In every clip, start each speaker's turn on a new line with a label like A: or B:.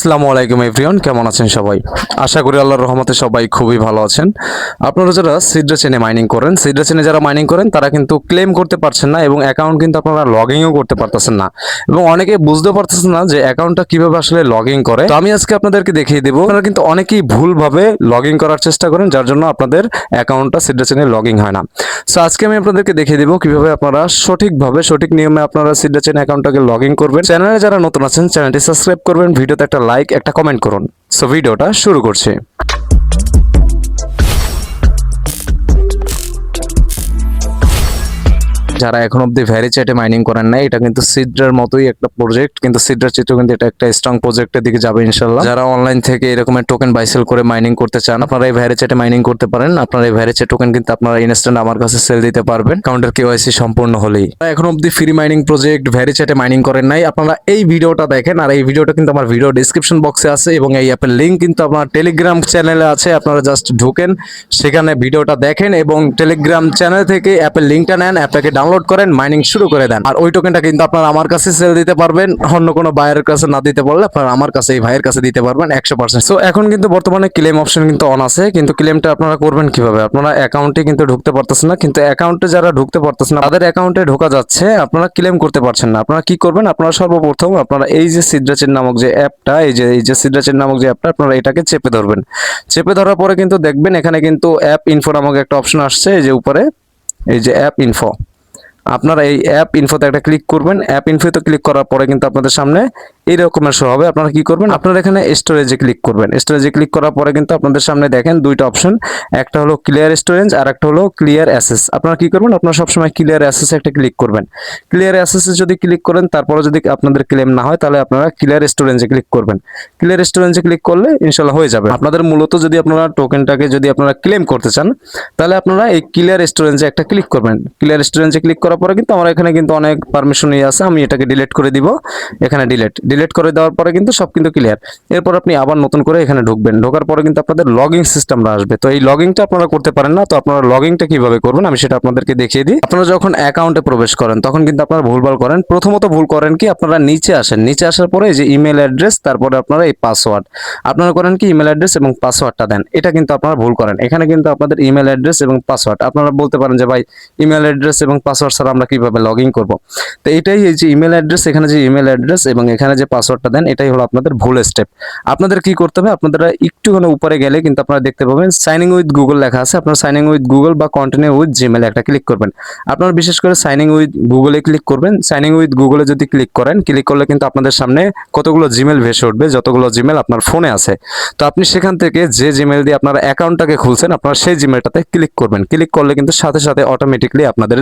A: আসসালামু আলাইকুম, এভরিওয়ান। কেমন আছেন সবাই? আশা করি আল্লাহর রহমতে সবাই খুবই ভালো আছেন। আপনারা যারা সিডরা চেনে মাইনিং করেন, সিডরা চেনে যারা মাইনিং করেন, তারা কিন্তু ক্লেম করতে পারছেন না এবং অ্যাকাউন্ট কিন্তু আপনারা লগইনও করতে পারতেছেন না। এবং অনেকে বুঝতে পারতেছেন না যে অ্যাকাউন্টটা কীভাবে আসলে লগ করে। তো আমি আজকে আপনাদেরকে দেখিয়ে দেবো, আপনারা কিন্তু অনেকেই ভুলভাবে লগ করার চেষ্টা করেন, যার জন্য আপনাদের অ্যাকাউন্টটা সিডরা চেনে লগ হয় না। সো আজকে আমি আপনাদেরকে দেখিয়ে দেবো কীভাবে আপনারা সঠিকভাবে, সঠিক নিয়মে আপনারা সিডরা চেনে অ্যাকাউন্টটাকে লগ করবেন। চ্যানেলে যারা নতুন আছেন, চ্যানেলটি সাবস্ক্রাইব করবেন। ভিডিওতে একটা লাইক একটা কমেন্ট করুন। সো ভিডিওটা শুরু করছি। যারা এখন অব্দি ভ্যারি চ্যাটে মাইনিং করেন না এটা কিন্তু সিড্রার মতোই একটা প্রজেক্ট কিন্তু সিড্রার চিত্র কিন্তু এটা একটা স্ট্রং প্রজেক্টের দিকে যাবে ইনশাল্লাহ। যারা অনলাইন থেকে এরকমের টোকেন বাইসেল করে মাইনিং করতে চান, আপনারা এই ভ্যারি চ্যাটে মাইনিং করতে পারেন, আপনারা এই ভ্যারি চ্যাট টোকেন কিন্তু আপনারা ইনস্ট্যান্ট আমার কাছে সেল দিতে পারবেন কাউন্টার কেওয়াইসি সম্পূর্ণ হলেই। এখন অব্দি ফ্রি মাইনিং প্রজেক্ট ভ্যারি চ্যাটে মাইনিং করেন নাই, আপনারা এই ভিডিওটা দেখেন, আর এই ভিডিওটা কিন্তু আমার ভিডিও ডিসক্রিপশন বক্সে আছে, এবং এই অ্যাপের লিঙ্ক কিন্তু আমার টেলিগ্রাম চ্যানেলে আছে, আপনারা জাস্ট ঢুকেন, সেখানে ভিডিওটা দেখেন, এবং টেলিগ্রাম চ্যানেল থেকে অ্যাপের লিঙ্কটা নেন অ্যাপটাকে ডাউনলোড করেন মাইনিং শুরু করে দেন। আর ওই টোকেনটা কিন্তু আপনারা আমার কাছে সেল দিতে পারবেন, অন্য কোনো বায়ের কাছে না দিতে পারলে আপনারা আমার কাছে, এই ভাইয়ের কাছে দিতে পারবেন একশো পার্সেন্ট সো এখন কিন্তু বর্তমানে ক্লেম অপশন কিন্তু অন আছে, কিন্তু ক্লেমটা আপনারা করবেন কীভাবে? আপনারা অ্যাকাউন্টে কিন্তু ঢুকতে পারতেছেন না, কিন্তু অ্যাকাউন্টে যারা ঢুকতে পারতেছেন না, তাদের অ্যাকাউন্টে ঢোকা যাচ্ছে, আপনারা ক্লেম করতে পারছেন না। আপনারা কি করবেন? আপনারা সর্বপ্রথম আপনারা এই যে সিদ্রাচেন নামক যে অ্যাপটা, এই যে এই যে সিদ্রাচেন নামক যে অ্যাপটা, আপনারা এটাকে চেপে ধরবেন। চেপে ধরার পরে কিন্তু দেখবেন এখানে কিন্তু অ্যাপ ইনফো নামক একটা অপশন আসছে, এই যে উপরে, এই যে অ্যাপ ইনফো আপনারা এই অ্যাপ ইনফোতে একটা ক্লিক করবেন। অ্যাপ ইনফোতে ক্লিক করার পরে কিন্তু আপনাদের সামনে এই রকমের শো হবে। আপনারা কি করবেন? আপনারা এখানে স্টোরেজে ক্লিক করবেন। স্টোরেজে ক্লিক করার পরে কিন্তু আপনাদের সামনে দেখেন দুইটা অপশন একটা হলো ক্লিয়ার স্টোরেজ আর একটা হলো ক্লিয়ার অ্যাসেস আপনারা কি করবেন? আপনারা সবসময় ক্লিয়ার অ্যাসেসে একটা ক্লিক করবেন। ক্লিয়ার অ্যাসেসে যদি ক্লিক করেন, তারপরে যদি আপনাদের ক্লেম না হয়, তাহলে আপনারা ক্লিয়ার স্টোরেজে ক্লিক করবেন। ক্লিয়ার স্টোরেজে ক্লিক করলে ইনশাল্লাহ হয়ে যাবে। আপনাদের মূলত যদি আপনারা টোকেনটাকে যদি আপনারা ক্লেম করতে চান, তাহলে আপনারা এই ক্লিয়ার স্টোরেজে একটা ক্লিক করবেন। ক্লিয়ার স্টোরেজে ক্লিক করার পরে কিন্তু আমার এখানে কিন্তু অনেক পারমিশন ইয়ে আছে, আমি এটাকে ডিলিট করে দিব। এখানে ডিলিট ডিলিট করে দেওয়ার পরে কিন্তু সব কিন্তু ক্লিয়ার এরপর আপনি আবার নতুন করে এখানে ঢুকবেন। ঢোকার পরে কিন্তু আপনাদের লগিং সিস্টেমটা আসবে। তো এই লগিংটা আপনারা করতে পারেন না, তো আপনারা লগিংটা কীভাবে করবেন আমি সেটা আপনাদেরকে দেখিয়ে দিই। আপনারা যখন অ্যাকাউন্টে প্রবেশ করেন, তখন কিন্তু আপনারা ভুলভাল করেন। প্রথমত ভুল করেন কি, আপনারা নিচে আসেন। নিচে আসার পরে যে ইমেল অ্যাড্রেস তারপরে আপনারা এই পাসওয়ার্ড আপনারা করেন কি ইমেল অ্যাড্রেস এবং পাসওয়ার্ডটা দেন। এটা কিন্তু আপনারা ভুল করেন। এখানে কিন্তু আপনাদের ইমেল অ্যাড্রেস এবং পাসওয়ার্ড আপনারা বলতে পারেন যে, ভাই ইমেল অ্যাড্রেস এবং পাসওয়ার্ড ছাড়া আমরা কীভাবে লগ ইন করব? তো এটাই এই যে ইমেল অ্যাড্রেস এখানে যে ইমেল অ্যাড্রেস এবং এখানে যে পাসওয়ার্ডটা দেন, এটাই হলো আপনাদের ভুল স্টেপ আপনাদের কি করতে হবে? আপনারা একটুখানি উপরে গেলে কিন্তু আপনারা দেখতে পাবেন সাইনিং উইথ গুগল লেখা আছে। আপনারা সাইনিং উইথ গুগল বা কন্টিনিউ উইথ জিমেল একটা ক্লিক করবেন। আপনারা বিশেষ করে সাইনিং উইথ গুগলে ক্লিক করবেন। সাইনিং উইথ গুগলে যদি ক্লিক করেন ক্লিক করলে কিন্তু আপনাদের সামনে কতগুলো জিমেল ভেসে উঠবে, যতগুলো জিমেল আপনার ফোনে আছে। তো আপনি সেখান থেকে যে জিমেল দিয়ে আপনার অ্যাকাউন্টটাকে খুলছেন, আপনারা সেই জিমেলটাতে ক্লিক করবেন। ক্লিক করলে কিন্তু সাথে সাথে অটোমেটিকলি আপনাদের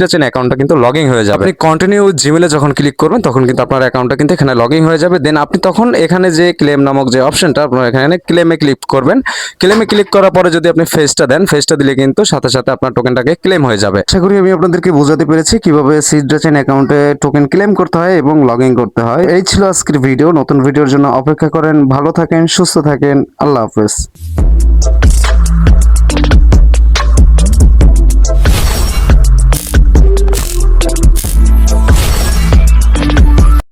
A: সিডাচেন অ্যাকাউন্টটা কিন্তু লগ হয়ে যাবে। আপনি কন্টিনিউ জিমেলে যখন ক্লিক করবেন তখন কিন্তু আপনার অ্যাকাউন্টটা কিন্তু এখানে লগ হয়ে যাবে। দেন আপনি তখন এখানে যে ক্লেম নামক যে অপশনটা আপনার এখানে ক্লেমে ক্লিক করবেন। ক্লেমে ক্লিক করার পরে যদি আপনি ফেসটা দেন ফেসটা দিলে কিন্তু সাথে সাথে আপনার টোকেনটাকে ক্লেম হয়ে যাবে। আশা করি আমি আপনাদেরকে বোঝাতে পেরেছি কীভাবে সিডাচেন অ্যাকাউন্টে টোকেন ক্লেম করতে হয় এবং লগ ইন করতে হয়। এই ছিল আজকের ভিডিও নতুন ভিডিওর জন্য অপেক্ষা করেন। ভালো থাকেন সুস্থ থাকেন। আল্লাহ হাফেজ।